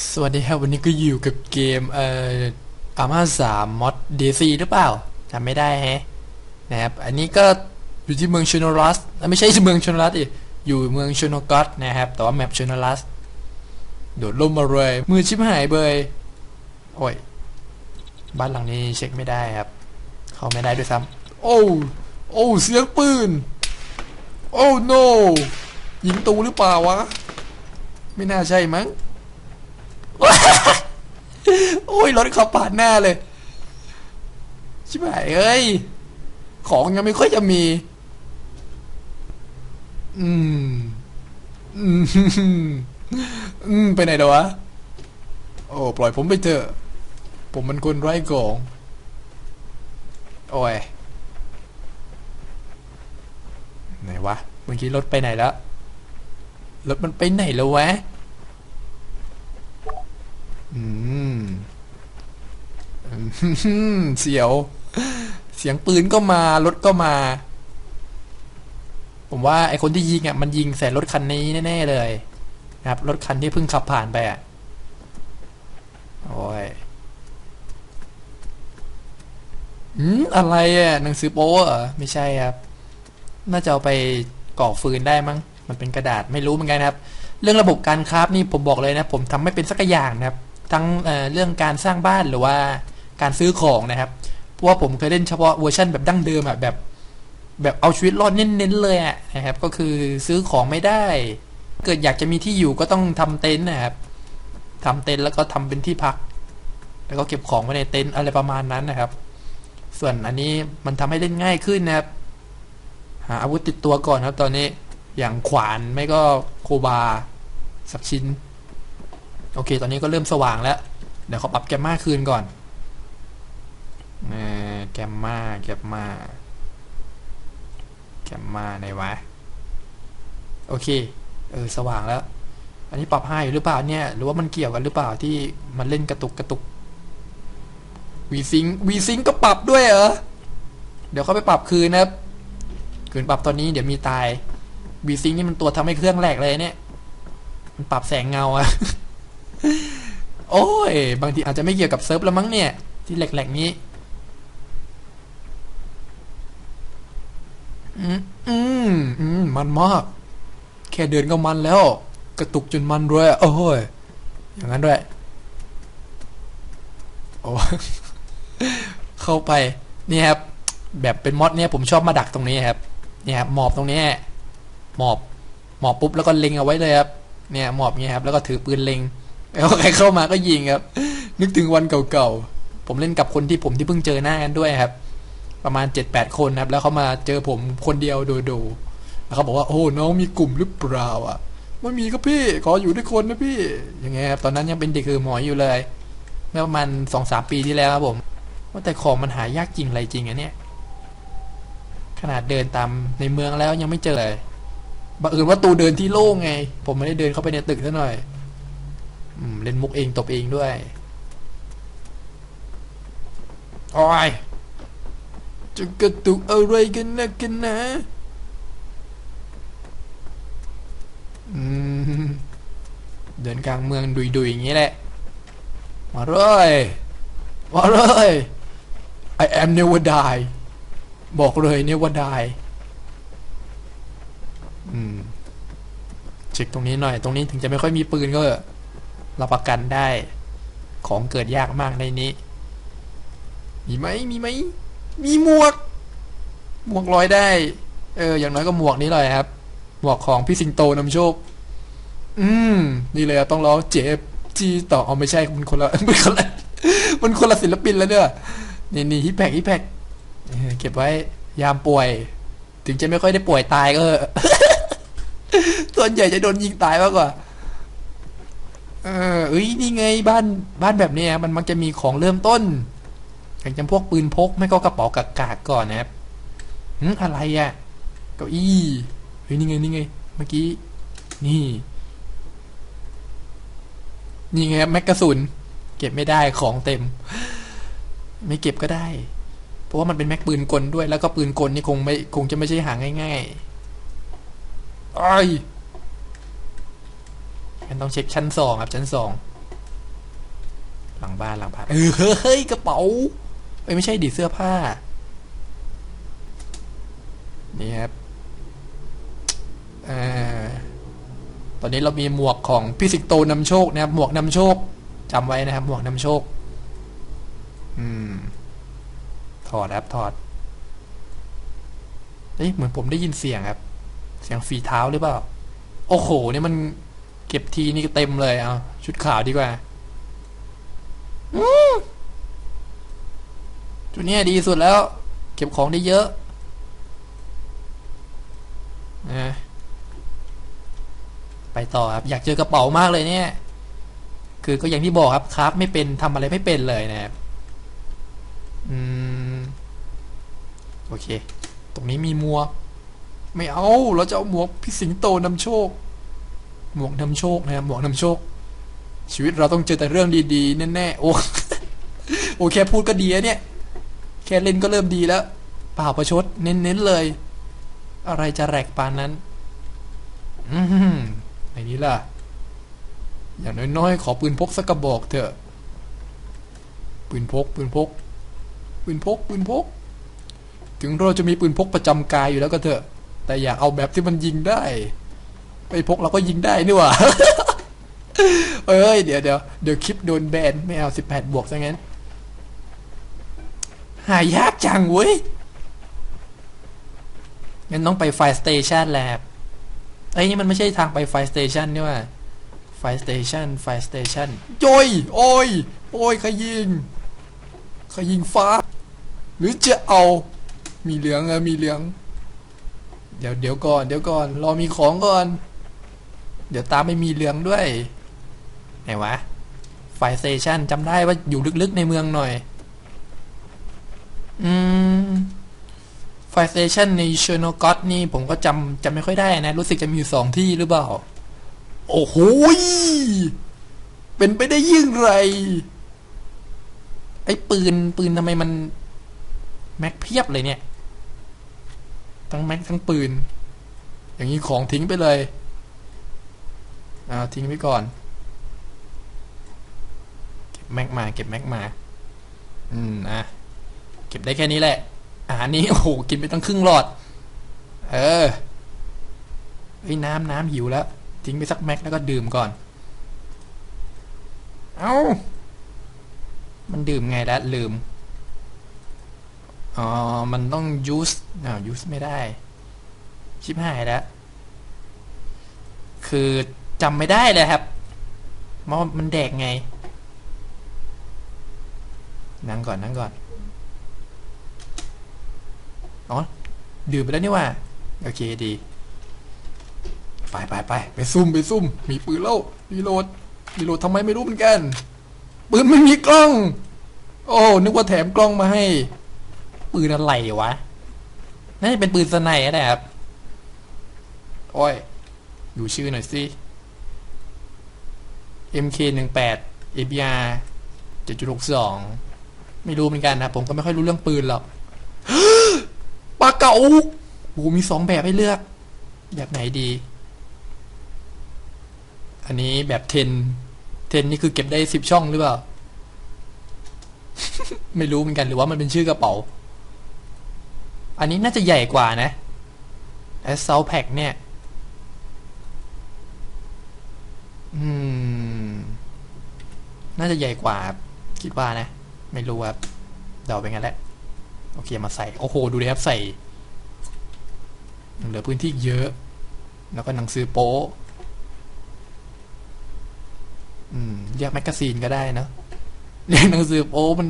สวัสดีครับ วันนี้ก็อยู่กับเกมเอ่ออาม่าสามมอดเดซีหรือเปล่าจำไม่ได้แฮะนะครับ อันนี้ก็อยู่ที่เมืองชโนรัสไม่ใช่เมืองชโนรัสดิอยู่เมืองชโนกอตนะครับ แต่ว่าแมปชโนรัสโดดล่มมาเลยมือชิบหายเบยโอ้ย บ้านหลังนี้เช็คไม่ได้ครับ เข้าไม่ได้ด้วยซ้ำโอ้โอ้เสียงปืน โอ้ no ยิงตูหรือเปล่าวะ ไม่น่าใช่มั้ง โอ้ยรถขับผ่านหน้าเลย ชิบหายเอ้ย ของยังไม่ค่อยจะมี อืม อืม อืม ไปไหนเดยววะ โอ้ ปล่อยผมไปเถอะ ผมมันคนไร้กองโอ้ย ไหนวะ เมื่อกี้รถไปไหนแล้ว รถมันไปไหนแล้ววะ อืมเสียว เสียงปืนก็มารถก็มา ผมว่าไอคนที่ยิงอะมันยิงใส่รถคันนี้แน่ๆเลยนะครับ รถคันที่เพิ่งขับผ่านไปอะโอ้ยอืมอะไรอะหนังสือโป๊เหรอไม่ใช่ครับ น่าจะเอาไปก่อฟืนได้มั้ง มันเป็นกระดาษไม่รู้เหมือนกันครับ เรื่องระบบการคราฟนี่ผมบอกเลยนะ ผมทำไม่เป็นสักอย่างนะครับ ทั้งเเรื่องการสร้างบ้านหรือว่าการซื้อของนะครับ เพราะว่าผมเคยเล่นเฉพาะเวอร์ชันแบบดั้งเดิมอะแบบ แบบเอาชีวิตรอดเน้นๆเลยอะนะครับ ก็คือซื้อของไม่ได้ เกิดอยากจะมีที่อยู่ก็ต้องทำเต็นท์นะครับทำเต็นท์แล้วก็ทำเป็นที่พัก แล้วก็เก็บของไว้ในเต็นท์อะไรประมาณนั้นนะครับ ส่วนอันนี้มันทำให้เล่นง่ายขึ้นนะครับ หาอาวุธติดตัวก่อนครับ ตอนนี้อย่างขวานไม่ก็โคบาสักชิ้น โอเค ตอนนี้ก็เริ่มสว่างแล้ว เดี๋ยวเขาปรับแกมมาคืนก่อนอแกมมาแกมมาแกมมาไหนวะ โอเค เออ สว่างแล้ว อันนี้ปรับให้หรือเปล่าเนี่ย หรือว่ามันเกี่ยวกันหรือเปล่าที่มันเล่นกระตุกกระตุกวีซิงวีซิงก็ปรับด้วยเหรอ เดี๋ยวเขาไปปรับคืนนะครับ คืนปรับตอนนี้เดี๋ยวมีตายวีซิงนี่มันตัวทำให้เครื่องแหลกเลยเนี่ย มันปรับแสงเงาอะ โอ้ย บางทีอาจจะไม่เกี่ยวกับเซิร์ฟแล้วมั้งเนี่ย ที่แหลกๆนี้ อืมอืมอืมมันมาก แค่เดินก็มันแล้ว กระตุกจนมันด้วยโอ้ย อย่างนั้นด้วย โอ้เข้าไป นี่ครับ แบบเป็นมอดเนี่ยผมชอบมาดักตรงนี้ครับ เนี่ยครับหมอบตรงนี้หมอบหมอบปุ๊บแล้วก็เล็งเอาไว้เลยครับ เนี่ยหมอบเงี้ยครับ แล้วก็ถือปืนเล็ง แล้วใครเข้ามาก็ยิงครับ นึกถึงวันเก่าๆ ผมเล่นกับคนที่ผมที่เพิ่งเจอหน้ากันด้วยครับ ประมาณเจ็ดแปดคนครับ แล้วเขามาเจอผมคนเดียวโดยดูแล้วเขาบอกว่าโอ้น้องมีกลุ่มหรือเปล่าอะไม่มีครับพี่ขออยู่ด้วยคนนะพี่ย่างเงี้ยครับตอนนั้นยังเป็นเด็กคือหมออยู่เลยเมื่อประมาณสองสามปีที่แล้วครับผม ว่าแต่ของมันหายากจริงอะไรจริงอะเนี่ยขนาดเดินตามในเมืองแล้วยังไม่เจอเลยบังเอิญว่าตูเดินที่โล่งไง ผมไม่ได้เดินเข้าไปในตึกซะหน่อย เล่นมุกเองตบเองด้วยโอ้ยจะกระตุกอะไรกันนะกันนะเดินกลางเมืองดุยๆอย่างนี้แหละ มาเลยมาเลย I am never die บอกเลย never die อืมเช็คตรงนี้หน่อย ตรงนี้ถึงจะไม่ค่อยมีปืนก็ รับประกันได้ ของเกิดยากมากในนี้ มีไหมมีไหม มีหมวก หมวกลอยได้ เออ อย่างน้อยก็หมวกนี้เลยครับ หมวกของพี่สิงโตนำโชค อืม นี่เลยต้องร้องเจ็บจีต่อเอาไม่ใช่มันคนละมันคนละมันคนละศิลปินแล้วเนี่ยนี่นี่ฮิปแพกฮิปแพกเก็บไว้ยามป่วย ถึงจะไม่ค่อยได้ป่วยตายก็ส่วนใหญ่จะโดนยิงตายมากกว่า เออเอ้ยนี่ไงบ้านบ้านแบบนี้มันมักจะมีของเริ่มต้นอย่างจำพวกปืนพกไม่ก็กระเป๋ากากากก่อนนะครับหึอะไรอะ่ะเก้าอี้เฮ้ยนี่ไงนี่ไง เมื่อกี้ นี่ นี่ไงแม็กกาสุนเก็บไม่ได้ของเต็ม ไม่เก็บก็ได้ เพราะว่ามันเป็นแม็กปืนกลด้วย แล้วก็ปืนกลนี่คงไม่คงจะไม่ใช่หาง่ายๆอ้ย งั้นต้องเช็คชั้นสองครับชั้นสองหลังบ้านหลังบ้านเออเฮ้ยกระเป๋าเอ้ยไม่ใช่ดิเสื้อผ้า นี่ครับอ่าตอนนี้เรามีหมวกของพี่สิงโตนำโชคนะครับ หมวกนำโชคจำไว้นะครับ หมวกนำโชค อืม ถอดครับถอดเอ้ยเหมือนผมได้ยินเสียงครับ เสียงฝีเท้าหรือเปล่า โอ้โห เนี่ยมัน เก็บทีนี่เต็มเลยเอาชุดขาวดีกว่าอืมชุดเนี้ยดีสุดแล้ว เก็บของได้เยอะนะไปต่อครับอยากเจอกระเป๋ามากเลยเนี่ย คือก็อย่างที่บอกครับครับ ไม่เป็นทำอะไรไม่เป็นเลยนะครับอืมโอเค ตรงนี้มีหมวกไม่เอา เราจะเอาหมวกพี่สิงโตนำโชค หมวกนำโชคนะครับหมวกนำโชค ชีวิตเราต้องเจอแต่เรื่องดีๆแน่ๆโอ้โอแค่พูดก็ดีอะเนี่ย แค่เล่นก็เริ่มดีแล้ว เปล่าประชด เน้นๆเลย อะไรจะแรกปานนั้น อืมไอ้นี้ล่ะ อย่างน้อยๆ ขอปืนพกสักกระบอกเถอะ ปืนพก ปืนพก ปืนพก ปืนพก ถึงเราจะมีปืนพกประจำกายอยู่แล้วก็เถอะ แต่อยากเอาแบบที่มันยิงได้ ไปพกเราก็ยิงได้นี่หว่า เอ้ย เดี๋ยวเดี๋ยวเดี๋ยวคลิปโดนแบนไม่เอาสิบแปดบวกซะงั้น หายากจังเว้ย งั้นต้องไปไฟสเตชันแล้วไอ้นี่มันไม่ใช่ทางไปไฟสเตชันนี่ว่าไฟสเตชันไฟสเตชันโจยโอ้ย โอ้ยใครยิงใครยิงฟ้า หรือจะเอา มีเหลืองอะมีเหลือง เดี๋ยวเดี๋ยวก่อน เดี๋ยวก่อน รอมีของก่อน เดี๋ยวตาไม่มีเหลืองด้วย ไหนวะ ไฟสเตชันจำได้ว่าอยู่ลึกๆในเมืองหน่อย อืม ไฟสเตชันในเชโนกอตนี่ผมก็จำจำไม่ค่อยได้นะ รู้สึกจะมีอยู่สองที่หรือเปล่า โอ้โหเป็นไปได้ยิ่งไร ไอ้ปืนปืนทำไมมัน แม็กเพียบเลยเนี่ย ทั้งแม็กทั้งปืน อย่างนี้ของทิ้งไปเลย อาทิ้งไปก่อน เก็บแม็กมาเก็บแม็กมา อืมอะเก็บได้แค่นี้แหละ อาหารนี้โอ้โหกินไปตั้งครึ่งหลอด เออไอ้น้ำน้ำหิวแล้วทิ้งไปสักแม็กแล้วก็ดื่มก่อน เอา้า มันดื่มไงละลืม อ๋อ มันต้องยูสอ้าวยูสไม่ได้ ชิบหายแล้ว คือ จำไม่ได้เลยครับว่ามันแดกไง นั่งก่อนนั่งก่อน อ๋อ ดื่มไปแล้วนี่ว่า โอเคดี ไปไปไปไปซุ่มไปซุ่ม มีปืนแล้วรีโหลดรีโหลดทำไมไม่รู้เหมือนกัน ปืนไม่มีกล้อง โอ้ นึกว่าแถมกล้องมาให้ ปืนอะไรวะน่าจะเป็นปืนสไนด์นะครับ โอ้ย ดูชื่อหน่อยสิ MK18 ABR 7.62 ไม่รู้เหมือนกันนะ ผมก็ไม่ค่อยรู้เรื่องปืนหรอกปลาเก๋าโอ้มีสองแบบให้เลือก แบบไหนดี อันนี้แบบเทนเทนนี่คือเก็บได้สิบช่องหรือเปล่า ไม่รู้เหมือนกันหรือว่ามันเป็นชื่อกระเป๋า อันนี้น่าจะใหญ่กว่านะ Assault Pack เนี่ย อืม น่าจะใหญ่กว่า คิดว่านะ ไม่รู้ครับเดาไปงั้นแหละ โอเคมาใส่ โอ้โห ดูดิครับใส่เหลือพื้นที่เยอะ แล้วก็หนังสือโป๊ะอืมเรียกแมกกาซีนก็ได้นะเรียกหนังสือโป๊ะมัน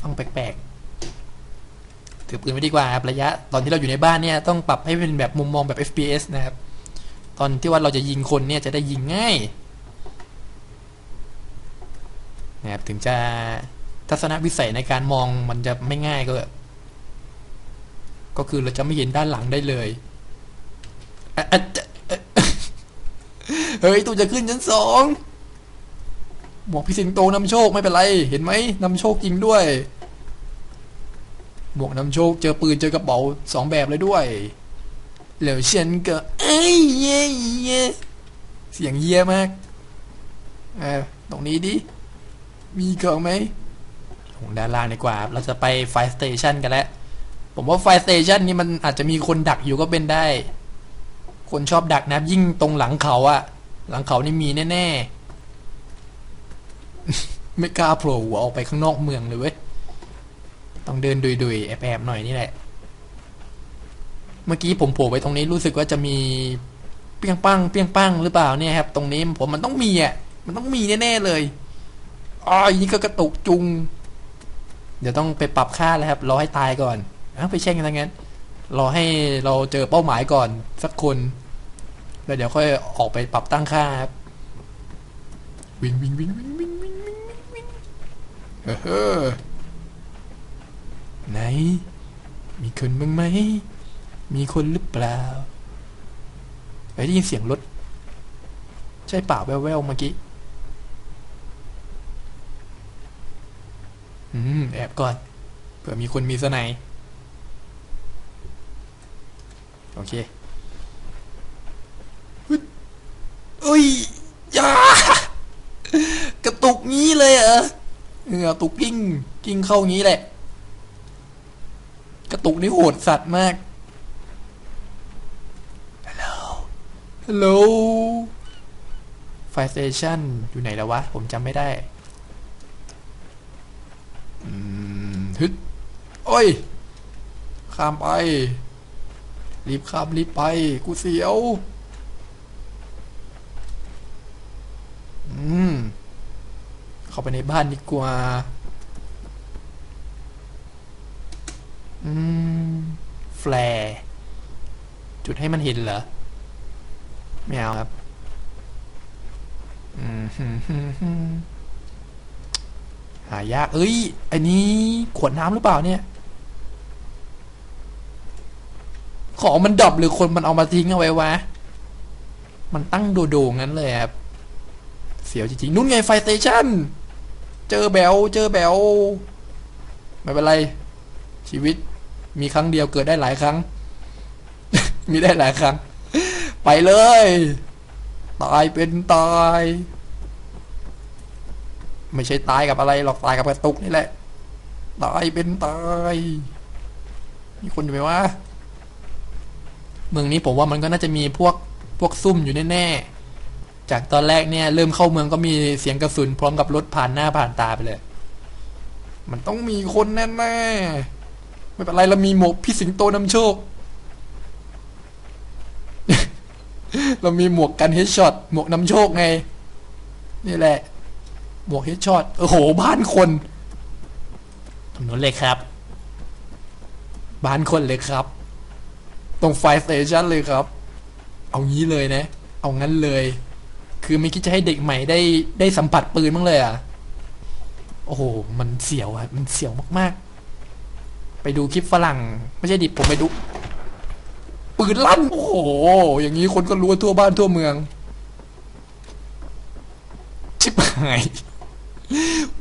ฟังแปลกๆ ถือปืนไม่ดีกว่าครับระยะ ตอนที่เราอยู่ในบ้านเนี่ย ต้องปรับให้เป็นแบบมุมมองแบบ FPS นะครับ ตอนที่ว่าเราจะยิงคนเนี่ยจะได้ยิงง่าย นะครับถึงจะทัศนวิสัยในการมองมันจะไม่ง่ายก็ ก็คือเราจะไม่เห็นด้านหลังได้เลยเฮ้ยตัวจะขึ้นชั้นสองหมวกพี่สิงโตนำโชคไม่เป็นไร เห็นไหมนำโชคจริงด้วยหมวกนำโชคเจอปืนเจอกระเป๋าสองแบบเลยด้วยเหลวเชนก็เอ้ยเย่เย่เสียงเยี่ยมากเออตรงนี้ดิ มีของไหมลงด้านล่างดีกว่าครับเราจะไปไฟสเตชันกันแล้ว ผมว่าไฟสเตชันนี่มันอาจจะมีคนดักอยู่ก็เป็นได้ คนชอบดักนะครับยิ่งตรงหลังเขาอะหลังเขานี่มีแน่ๆ ไม่กล้าโผล่หัวออกไปข้างนอกเมืองเลยเว้ย ต้องเดินดุยๆ แอบๆหน่อยนี่แหละ เมื่อกี้ผมโผล่ไปตรงนี้รู้สึกว่าจะมีเปียงปังเปียงปังหรือเปล่าเนี่ยครับ ตรงนี้ผมมันต้องมีอะ มันต้องมีแน่ๆเลย อ๋อนี้ก็กระตุกจุง เดี๋ยวต้องไปปรับค่าแล้วครับ รอให้ตายก่อนอ้าไปแช่งกันทั้งนั้นรอให้เราเจอเป้าหมายก่อนสักคน แล้วเดี๋ยวค่อยออกไปปรับตั้งค่าครับ วิ่งวิ่งวิ่งวิ่งวิ่งวิ่งวิ่งวิ่งวิ่งเฮ้อไหน มีคนบ้างไหม มีคนหรือเปล่าไปได้ยินเสียงรถ ใช่เปล่าแววๆเมื่อกี้ อืม แอบก่อน เผื่อมีคนมีสไนด์โอเคเอ้ยยากระตุกงี้เลยเหรอเออกระตุกกิ้ง กิ้งเข้างี้แหละ กระตุกนี่โหดสัตว์มาก ฮัลโหล ฮัลโหล ไฟสเตชันอยู่ไหนแล้ววะ ผมจำไม่ได้ อื มฮึดโอ้ย ข้ามไป รีบข้ามรีบไป กูเสียว อืม เข้าไปในบ้านดีกว่า อืม แฟร์จุดให้มันเห็นเหรอ ไม่เอาครับ อืม หายาก เอ้ยอันนี้ขวดน้ำหรือเปล่าเนี่ย ของมันดรอปหรือคนมันเอามาทิ้งเอาไว้วะ มันตั้งโดดๆงั้นเลยครับ เสียวจริงๆ นู่นไงไฟสเตชันเจอแบลเจอแบลไม่เป็นไร ชีวิตมีครั้งเดียวเกิดได้หลายครั้ง มีได้หลายครั้ง ไปเลย ตายเป็นตาย ไม่ใช่ตายกับอะไรหรอกตายกับกระตุกนี่แหละ ตายเป็นตาย มีคนอยู่ไหมวะเมืองนี้ผมว่ามันก็น่าจะมีพวกพวกซุ่มอยู่แน่ๆ จากตอนแรกเนี่ย เริ่มเข้าเมืองก็มีเสียงกระสุนพร้อมกับรถผ่านหน้าผ่านตาไปเลย มันต้องมีคนแน่ๆ ไม่เป็นไรเรามีหมวกพี่สิงโตนำโชค เรามีหมวกกันเฮดช็อตหมวกนำโชคไง นี่แหละ หมวกเฮดช็อตโอ้โห บ้านคนถนนเลยครับ บ้านคนเลยครับ ตรงไฟสเตชันเลยครับ เอางี้เลยนะ เอางั้นเลย คือไม่คิดจะให้เด็กใหม่ได้ได้สัมผัสปืนบ้างเลยอะ โอ้โห มันเสียวอะมันเสียวมากๆ ไปดูคลิปฝรั่ง ไม่ใช่ดิผมไปดู ปืนลั่น โอ้โห อย่างนี้คนก็รู้ทั่วบ้านทั่วเมืองชิบหาย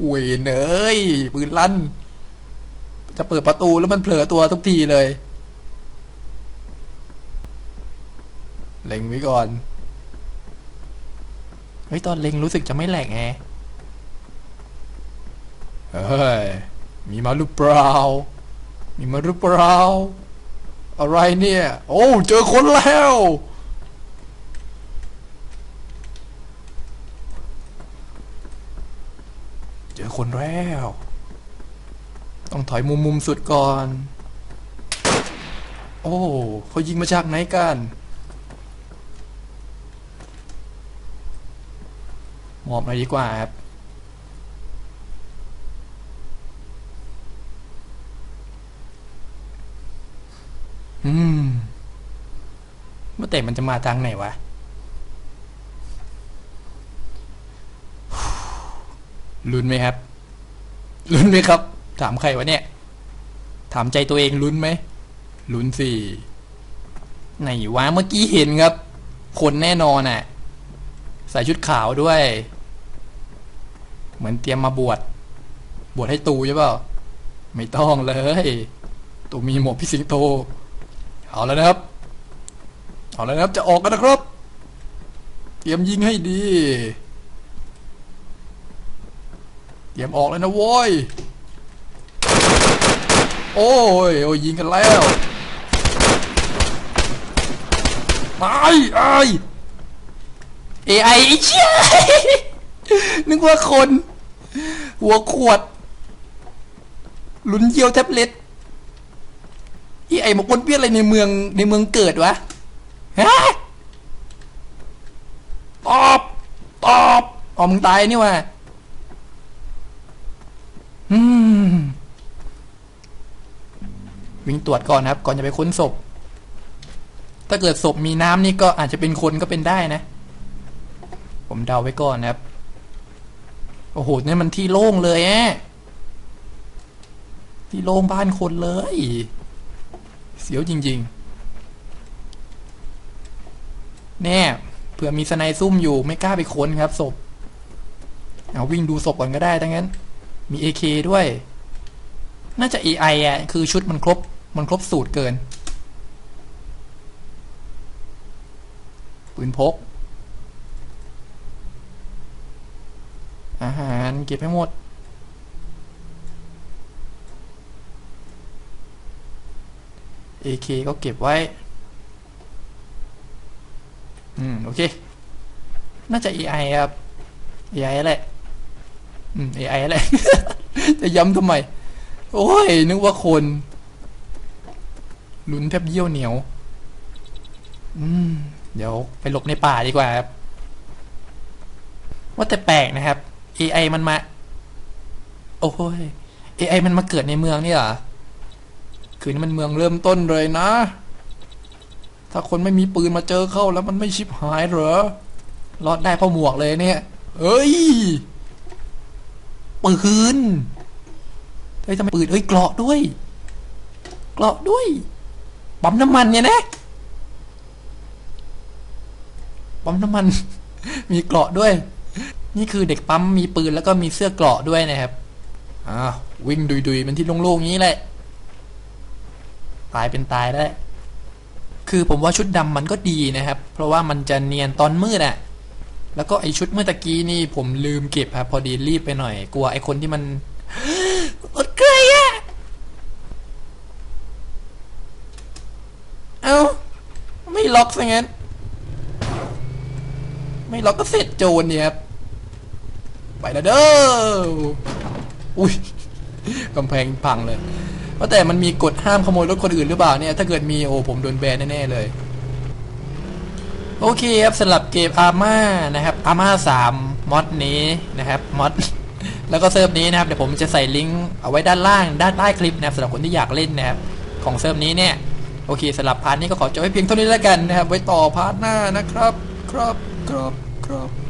เวยเนยปืนลั่น จะเปิดประตูแล้วมันเผลอตัวทุกทีเลย เล็งไว้ก่อน เฮ้ย ตอนเล็งรู้สึกจะไม่แหลกไงเฮ้ย มีมาหรือเปล่า มีมาหรือเปล่า อะไรเนี่ย โอ้ เจอคนแล้ว เจอ คนแล้ว ต้องถอยมุมมุมสุดก่อน โอ้เขายิงมาจากไหนกัน หมอบหน่อยดีกว่าครับอืมเมื่อแต่มันจะมาทางไหนวะ ลุ้นไหมครับ ลุ้นไหมครับ ถามใครวะเนี่ย ถามใจตัวเองลุ้นไหม ลุ้นสิไหนวะเมื่อกี้เห็นครับ คนแน่นอนอะ ใส่ชุดขาวด้วย เหมือนเตรียมมาบวช บวชให้ตูใช่เปล่า ไม่ต้องเลย ตูมีหมวกพี่สิงโต เอาแล้วนะครับ เอาแล้วนะครับ จะออกกันนะครับ เตรียมยิงให้ดี เตรียมออกเลยนะโว้ย โอ้ย โอ้ยยิงกันแล้วตายไอ้ AI ไอเชี่ยนึกว่าคน หัวขวดหลุนเยี่ยวแท็บเล็ต AI มาปนเปี้ยนอะไรในเมืองในเมืองเกิดวะฮะตอบ ตอบ อ๋อมึงตายนี่ว่ะ อืม วิ่งตรวจก่อนนะครับ ก่อนจะไปค้นศพ ถ้าเกิดศพมีน้ำนี่ก็อาจจะเป็นคนก็เป็นได้นะ ผมเดาไว้ก่อนนะครับ โอ้โหนี่มันที่โล่งเลยแอะที่โล่งบ้านคนเลย เสียวจริง ๆ แน่เผื่อมีสไนด์ซุ่มอยู่ไม่กล้าไปค้นครับศพ เอาวิ่งดูศพก่อนก็ได้ดังนั้น มี AK ด้วย น่าจะ AI อะ คือชุดมันครบ มันครบสูตรเกิน ปืนพก อาหารเก็บให้หมด AK ก็เก็บไว้ อืม โอเค น่าจะ AI ครับ AI แหละ เอืม AI แหละจะย้ำทำไม โอ้ย นึกว่าคนลุ้นแทบเยี่ยวเหนียว อืม เดี๋ยวไปหลบในป่าดีกว่าครับ ว่าแต่แปลกนะครับ AI มันมา โอ้ย AI มันมาเกิดในเมืองนี่เหรอ คือนี่มันเมืองเริ่มต้นเลยนะ ถ้าคนไม่มีปืนมาเจอเข้าแล้วมันไม่ชิบหายเหรอ รอดได้เพราะหมวกเลยเนี่ย เอ้ย ปืนเฮ้ยทำไมปืนเฮ้ยเกราะด้วยเกราะด้วยปั๊มน้ำมันเนี่ยนะปั๊มน้ำมัน มีเกราะด้วย นี่คือเด็กปั๊มมีปืนแล้วก็มีเสื้อเกราะด้วยนะครับอ้าววิ่งดุยๆมันที่โล่งๆนี้แหละ ตายเป็นตายได้ คือผมว่าชุดดำมันก็ดีนะครับ เพราะว่ามันจะเนียนตอนมืดอะ แล้วก็ไอชุดเมื่อตะกี้นี่ผมลืมเก็บครับพอดีรีบไปหน่อย กลัวไอคนที่มันอดเกยอะเอาไม่ล็อกซะงั้น ไม่ล็อกก็เสร็จโจรเนี่ยครับไปแล้วเด้ออุ้ยกำแพงพังเลยว่าแต่มันมีกฎห้ามขโมยรถคนอื่นหรือเปล่าเนี่ย ถ้าเกิดมีโอ้ผมโดนแบนแน่ๆเลย โอเคครับสำหรับเกมอาร์มานะครับอาร์มาสามมอดนี้นะครับมอดแล้วก็เซิร์ฟนี้นะครับเดี๋ยวผมจะใส่ลิงก์เอาไว้ด้านล่างด้านใต้คลิปนะครับสำหรับคนที่อยากเล่นนะครับของเซิร์ฟนี้เนี่ยโอเคสำหรับพาร์ทนี้ก็ขอจบไว้เพียงเท่านี้แล้วกันนะครับ ไว้ต่อพาร์ทหน้านะครับ ครับครับครับ